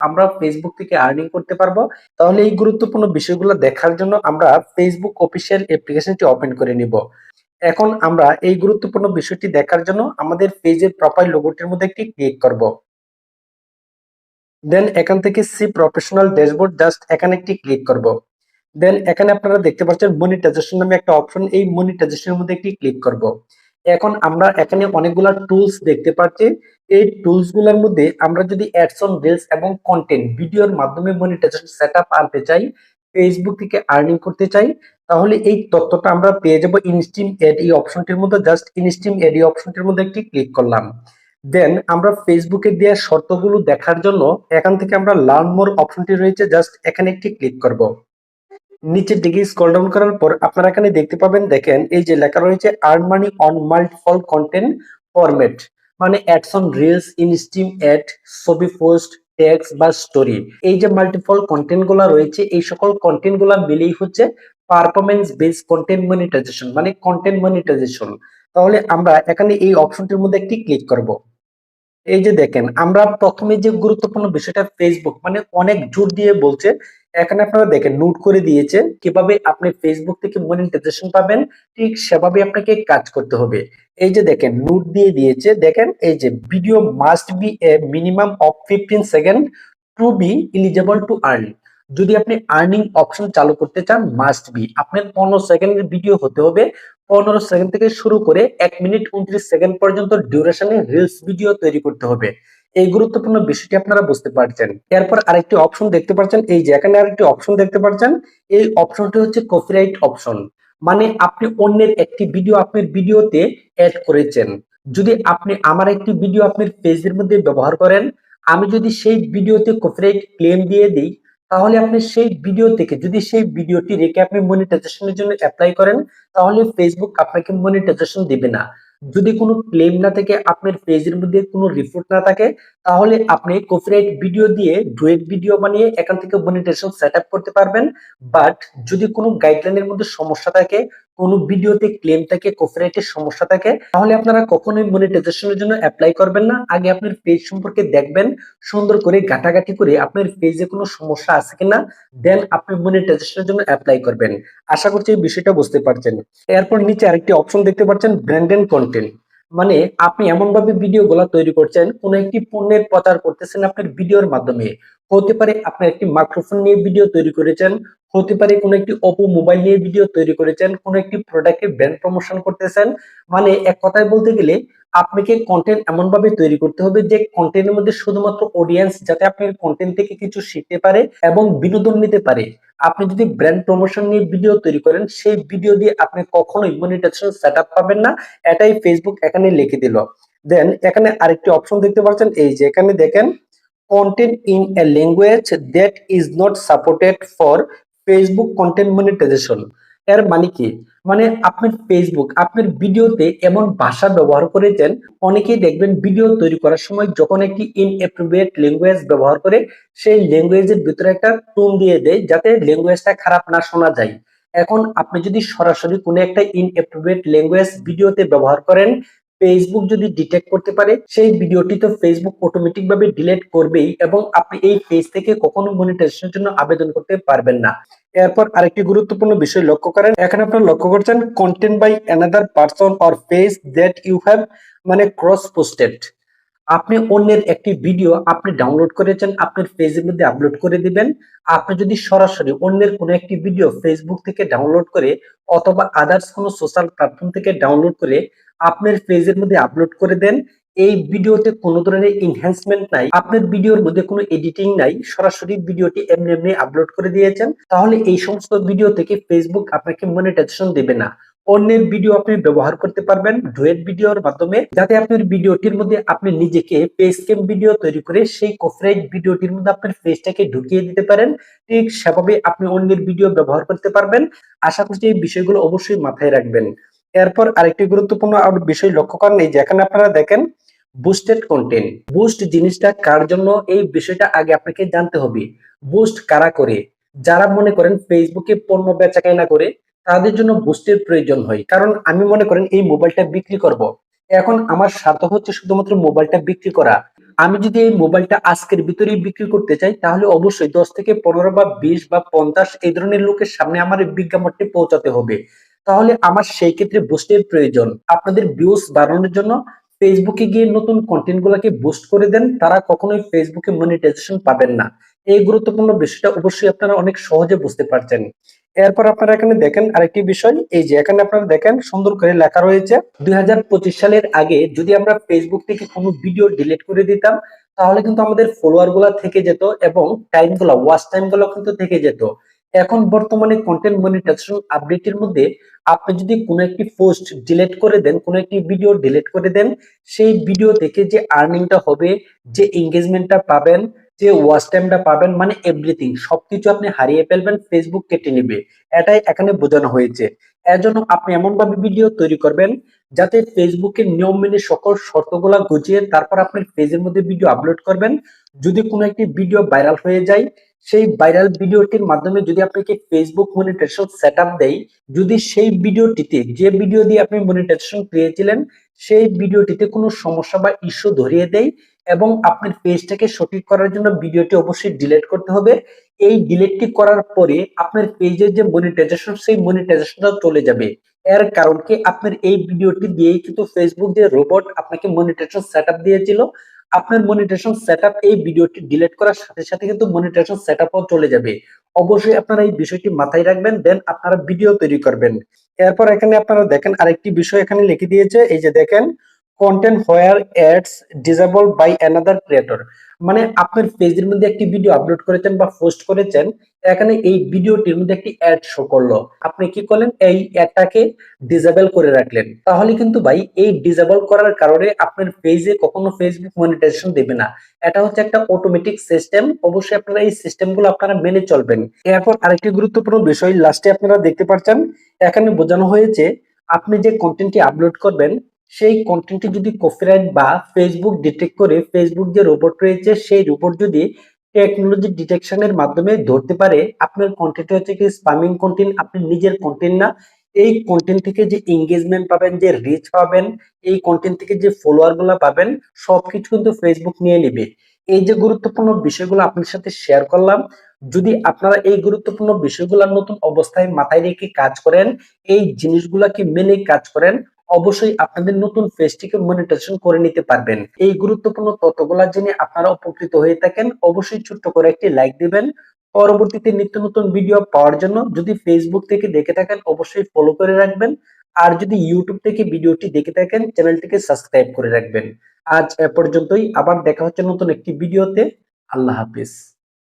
আমরা ফেসবুক থেকে আর্নিং করতে পারব। তাহলে এই গুরুত্বপূর্ণ বিষয়গুলো দেখার জন্য আমরা ফেসবুক অফিসিয়াল অ্যাপ্লিকেশনটি ওপেন করে নিব। এখন আমরা এই গুরুত্বপূর্ণ বিষয়টি দেখার জন্য আমাদের পেজের প্রোফাইল লোগোটির মধ্যে একটি ক্লিক করব। দেন এখান থেকে সি প্রফেশনাল ড্যাশবোর্ড জাস্ট এখানে একটি ক্লিক করব। দেন এখানে আপনারা দেখতে পাচ্ছেন মনিটাইজেশন নামে একটা অপশন এই মনিটাইজেশনের মধ্যে একটি ক্লিক করব। এখন আমরা এখানে অনেকগুলা টুলস দেখতে পাচ্ছি। এই টুলসগুলোর মধ্যে আমরা যদি অ্যাডস অন রিলস এবং কন্টেন্ট ভিডিওর মাধ্যমে মনিটাইজেশন সেটআপ আনতে চাই ফেসবুক থেকে আর্নিং করতে চাই, তাহলে এই তথ্যটা আমরা পেয়ে যাব ইনস্টিম এড এই অপশনটির মধ্যে। জাস্ট ইনস্টিম এড এই অপশনটির মধ্যে একটি ক্লিক করলাম। দেন আমরা ফেসবুকে দেওয়া শর্তগুলো দেখার জন্য এখান থেকে আমরা লার্ন মোর অপশনটি রয়েছে। জাস্ট এখানে একটি ক্লিক করব। নিচের দিকে স্ক্রল ডাউন করার পর আপনারা এখানে দেখতে পাবেন, দেখেন, এই যে লেখা রয়েছে earn money on multiple content format মানে ads on reels in stream ad ছবি পোস্ট টেক্সট বা স্টোরি এই যে মাল্টিপল কন্টেন্টগুলা রয়েছে, এই সকল কন্টেন্টগুলা মিলেই হচ্ছে পারফরমেন্স বেস কন্টেন্ট মনিটাইজেশন মানে কন্টেন্ট মনিটাইজেশন তাহলে আমরা এখানে এই অপশনটির মধ্যে একটি ক্লিক করব। এই যে দেখেন, আমরা প্রথমে যে গুরুত্বপূর্ণ বিষয়টা ফেসবুক মানে অনেক জোর দিয়ে বলছে এখানে আপনারা দেখেন নোট করে দিয়েছে কীভাবে আপনি ফেসবুক থেকে মনিটাইজেশন পাবেন, ঠিক সেভাবে আপনাকে কাজ করতে হবে। এই যে দেখেন নোট দিয়ে দিয়েছে, দেখেন, এই যে video must be a minimum of fifteen second to be eligible to earn যদি আপনি আর্নিং অপশন চালু করতে চান মাস্ট বি আপনার পনেরো সেকেন্ডের ভিডিও হতে হবে। পনেরো সেকেন্ড থেকে শুরু করে এক মিনিট উনত্রিশ সেকেন্ড পর্যন্ত ডিউরেশনে রিলস ভিডিও তৈরি করতে হবে। এই গুরুত্বপূর্ণ বিষয়টি আপনারা বুঝতে পারছেন। এরপর আরেকটি অপশন দেখতে পাচ্ছেন। এই যে এখানে আরেকটি অপশন দেখতে পাচ্ছেন। এই অপশনটি হচ্ছে কপিরাইট অপশন মানে আপনি অন্যের একটি ভিডিও আপনার ভিডিওতে অ্যাড করেছেন। যদি আপনি আমার একটি ভিডিও আপনার পেজের মধ্যে ব্যবহার করেন, আমি যদি সেই ভিডিওতে কপিরাইট ক্লেম দিয়ে দিই, তাহলে আপনি সেই ভিডিও থেকে যদি সেই ভিডিওটি রেখে আপনি মনিটাইজেশনের জন্য অ্যাপ্লাই করেন, তাহলে ফেসবুক আপনাকে মনিটাইজেশন দিবে না। যদি কোনো ক্লেম না থাকে, আপনার পেজের মধ্যে কোনো রিপোর্ট না থাকে, তাহলে আপনি কপিরাইট ভিডিও দিয়ে ডুয়েট ভিডিও বানিয়ে এখান থেকে মনিটাইজেশন সেট করতে পারবেন। বাট যদি কোনো গাইডলাইনের মধ্যে সমস্যা থাকে কোনো ভিডিওতে ক্লেম থাকে কপিরাইটের সমস্যা থাকে, তাহলে আপনারা কখনোই মনিটাইজেশনের জন্য অ্যাপ্লাই করবেন না। আগে আপনার পেজ সম্পর্কে দেখবেন, সুন্দর করে ঘাটাঘাটি করে আপনার পেজে কোনো সমস্যা আছে কিনা দেন আপনি মনিটাইজেশনের জন্য অ্যাপ্লাই করবেন। আশা করছি এই বিষয়টা বুঝতে পারছেন। এরপর নিচে আরেকটি অপশন দেখতে পাচ্ছেন ব্র্যান্ডেড কন্টেন্ট মানে আপনি এমন ভাবে ভিডিও গুলা তৈরি করছেন, কোন একটি পণ্যের প্রচার করতেছেন আপনার ভিডিওর মাধ্যমে। হতে পারে আপনি একটি মাইক্রোফোন নিয়ে ভিডিও তৈরি করেছেন হতে পারে কোনো একটি ওপো মোবাইল নিয়ে ভিডিও তৈরি করেছেন, কোনো একটি প্রোডাক্টের ব্র্যান্ড প্রমোশন করতেছেন। মানে এক কথায় বলতে গেলে আপনাকে কন্টেন্ট এমন ভাবে তৈরি করতে হবে যে কন্টেন্টের মধ্যে শুধুমাত্র অডিয়েন্স যাতে আপনার কন্টেন্ট থেকে কিছু শিখতে পারে এবং বিনোদন নিতে পারে। আপনি যদি ব্র্যান্ড প্রমোশন নিয়ে ভিডিও তৈরি করেন, সেই ভিডিও দিয়ে আপনি কখনোই মনিটাইজেশন সেট পাবেন না। এটাই ফেসবুক এখানে লিখে দিল। দেন এখানে আরেকটি অপশন দেখতে পাচ্ছেন, এই যে এখানে দেখেন content in a language that is not supported for Facebook content monetization এর মানে কি? মানে আপনার ফেসবুক আপনার ভিডিওতে এমন ভাষা ব্যবহার করেছেন, অনেকেই দেখবেন ভিডিও তৈরি করার সময় যখন একটি ইনএপ্রোপ্রিয়েট ল্যাঙ্গুয়েজ ব্যবহার করে, সেই ল্যাঙ্গুয়েজের ভিতরে একটা টোন দিয়ে দেয় যাতে ল্যাঙ্গুয়েজটা খারাপ না শোনা যায়। এখন আপনি যদি সরাসরি কোনো একটা ইনএপ্রোপ্রিয়েট ল্যাঙ্গুয়েজ ভিডিওতে ব্যবহার করেন ফেসবুক যদি ডিটেক্ট করতে পারে, সেই ভিডিওটি তো ফেসবুক অটোমেটিক ভাবে ডিলিট করবেই এবং আপনি এই পেজ থেকে কখনো মনিটাইজেশনের জন্য আবেদন করতে পারবেন না। এরপর আরেকটি গুরুত্বপূর্ণ বিষয় লক্ষ্য করেন। এখানে আপনারা লক্ষ্য করছেন content by another person or page that you have মানে ক্রস পোস্টেড আপনি অন্যের একটি ভিডিও আপনি ডাউনলোড করেছেন, আপনার পেজের মধ্যে আপলোড করে দিবেন। আপনি যদি সরাসরি অন্যের কোনো একটি ভিডিও ফেসবুক থেকে ডাউনলোড করে অথবা আদার্স কোনো সোশ্যাল প্ল্যাটফর্ম থেকে ডাউনলোড করে আপনার পেজের মধ্যে আপলোড করে দেন। এই ভিডিওতে কোনো ধরনের এনহ্যান্সমেন্ট নাই। আপনার ভিডিওর মধ্যে কোনো এডিটিং নাই। সরাসরি ভিডিওটি এমনি এমনি আপলোড করে দিয়েছেন। তাহলে এই সমস্ত ভিডিও থেকে ফেসবুক আপনাকে মনিটাইজেশন দেবে না। অন্যের ভিডিও আপনি ব্যবহার করতে পারবেন ডুয়েট ভিডিওর মাধ্যমে। যাতে আপনার ভিডিওটির মধ্যে আপনি নিজেকে পেজ কেম ভিডিও তৈরি করে সেই কপিরাইট ভিডিওটির মধ্যে আপনার পেজটাকে ঢুকিয়ে দিতে পারেন। ঠিক সেভাবে আপনি অন্যের ভিডিও ব্যবহার করতে পারবেন। আশা করছি এই বিষয়গুলো অবশ্যই মাথায় রাখবেন। এরপর আরেকটি গুরুত্বপূর্ণ বিষয় লক্ষ্য করেন এই যেখানে আপনারা দেখেন বুস্টেড কন্টেন্ট বুস্ট জিনিসটা কার জন্য? এই বিষয়টা আগে আপনাকে জানতে হবে। বুস্ট কারা করে? যারা মনে করেন ফেসবুকে পণ্য বেচা কেনা করে, তাদের জন্য বুস্টের প্রয়োজন হয়। কারণ আমি মনে করেন এই মোবাইলটা বিক্রি করব। এখন আমার স্বার্থ হচ্ছে শুধুমাত্র মোবাইলটা বিক্রি করা। আমি যদি এই মোবাইলটা আজকের ভিতরেই বিক্রি করতে চাই, তাহলে অবশ্যই দশ থেকে পনেরো বা বিশ বা পঞ্চাশ এই ধরনের লোকের সামনে আমার বিজ্ঞাপনটি পৌঁছাতে হবে। তাহলে আমার সেই ক্ষেত্রে বুস্টের প্রয়োজন। আপনাদের ভিউজ বাড়ানোর জন্য ফেসবুকে গিয়ে নতুন কন্টেন্ট গুলাকে বুস্ট করে দেন, তারা কখনোই ফেসবুকে মনিটাইজেশন পাবেন না। এই গুরুত্বপূর্ণ বিষয়টা অবশ্যই আপনারা অনেক সহজে বুঝতে পারছেন। এরপর আপনারা এখানে দেখেন আরেকটি বিষয়, এই যে এখানে আপনারা দেখেন সুন্দর করে লেখা রয়েছে, দুই হাজার পঁচিশ সালের আগে যদি আমরা ফেসবুক থেকে কোনো ভিডিও ডিলিট করে দিতাম, তাহলে কিন্তু আমাদের ফলোয়ারগুলা থেকে যেত এবং টাইমগুলা ওয়াচ টাইমগুলো কিন্তু থেকে যেত। এখন বর্তমানে কন্টেন্ট মনিটাইজেশন আপডেটের মধ্যে আপনি যদি কোনো একটি পোস্ট ডিলিট করে দেন, কোনো একটি ভিডিও ডিলিট করে দেন, সেই ভিডিও থেকে যে আর্নিংটা হবে, যে এঙ্গেজমেন্টটা পাবেন, যে ওয়াচ টাইমটা পাবেন মানে এভরিথিং সবকিছু আপনি হারিয়ে ফেলবেন ফেসবুক কেটে নেবে। এটাই এখানে বোঝানো হয়েছে। এর জন্য আপনি এমন ভাবে ভিডিও তৈরি করবেন যাতে ফেসবুকের নিয়ম মেনে সকল শর্তগুলা গুছিয়ে তারপর আপনি পেজের মধ্যে ভিডিও আপলোড করবেন। যদি কোনো একটি ভিডিও ভাইরাল হয়ে যায় সেই ভাইরাল ভিডিওটির মাধ্যমে যদি আপনাকে ফেসবুক মনিটাইজেশন সেট আপ দেয়, যদি সেই ভিডিওটিতে, যে ভিডিও দিয়ে আপনি মনিটাইজেশন পেয়েছিলেন সেই ভিডিওটিতে কোনো সমস্যা বা ইস্যু ধরিয়ে দেয় এবং আপনার পেজটাকে সঠিক করার জন্য ভিডিওটি অবশ্যই ডিলিট করতে হবে। এই ডিলিটটি করার পরে আপনার পেজের যে মনিটাইজেশন সেই মনিটাইজেশনটা চলে যাবে। এর কারণ কি? আপনার এই ভিডিওটি দিয়েই কিন্তু ফেসবুক যে রোবট আপনাকে মনিটাইজেশন সেটআপ দিয়েছিল আপনার মনিটাইজেশন সেটআপ এই ভিডিওটি ডিলিট করার সাথে সাথে কিন্তু মনিটাইজেশন সেটআপও চলে যাবে। অবশ্যই আপনারা এই বিষয়টি মাথায় রাখবেন দেন আপনারা ভিডিও তৈরি করবেন। এরপর এখানে আপনারা দেখেন আরেকটি বিষয় এখানে লিখে দিয়েছে, এই যে দেখেন content where ads disable by another creator মানে আপনার পেজের মধ্যে একটি ভিডিও আপলোড করেছেন বা পোস্ট করেছেন, এখানে এই ভিডিওটির মধ্যে একটি অ্যাড শো করল। আপনি কি করলেন? এই অ্যাডটাকে ডিসেবল করে রাখলেন। তাহলে কিন্তু ভাই, এই ডিসেবল করার কারণে আপনার পেজে কখনো ফেসবুক মনিটাইজেশন দেবে না। এটা হচ্ছে একটা অটোমেটিক সিস্টেম অবশ্যই আপনারা এই সিস্টেমগুলো আপনারা মেনে চলবেন। এরপর আরেকটি গুরুত্বপূর্ণ বিষয় লাস্টে আপনারা দেখতে পাচ্ছেন, এখানে বোঝানো হয়েছে, আপনি যে কন্টেন্টটি আপলোড করবেন সেই কন্টেন্টটি যদি কপিরাইট বা ফেসবুক ডিটেক্ট করে ফেসবুক যে রোবট রয়েছে, সেই রোবট যদি টেকনোলজি ডিটেকশনের মাধ্যমে ধরতে পারে, আপনার কন্টেন্ট হচ্ছে কি স্পামিং কন্টেন্ট আপনি নিজের কন্টেন্ট না, এই কন্টেন্ট থেকে যে এঙ্গেজমেন্ট পাবেন, যে রিচ পাবেন, এই কন্টেন্ট থেকে যে ফলোয়ারগুলা পাবেন, সবকিছু কিন্তু ফেসবুক নিয়ে নেবে। এই যে গুরুত্বপূর্ণ বিষয়গুলো আপনার সাথে শেয়ার করলাম, যদি আপনারা এই গুরুত্বপূর্ণ বিষয়গুলো নতুন অবস্থায় মাথায় রেখে কাজ করেন, এই জিনিসগুলাকে মেনে কাজ করেন অবশ্যই আপনাদের নতুন পেজটিকে মনিটাইজেশন করে নিতে পারবেন। এই গুরুত্বপূর্ণ তথ্যগুলা জেনে আপনারা উপকৃত হয়ে থাকেন। অবশ্যই ছোট্ট করে একটি লাইক দিবেন। পরবর্তীতে নিত্য নতুন ভিডিও পাওয়ার জন্য যদি ফেসবুক থেকে দেখে থাকেন, অবশ্যই ফলো করে রাখবেন। আর যদি ইউটিউব থেকে ভিডিওটি দেখে থাকেন, চ্যানেলটিকে সাবস্ক্রাইব করে রাখবেন। আজ এ পর্যন্তই। আবার দেখা হচ্ছে নতুন একটি ভিডিওতে আল্লাহ হাফিজ।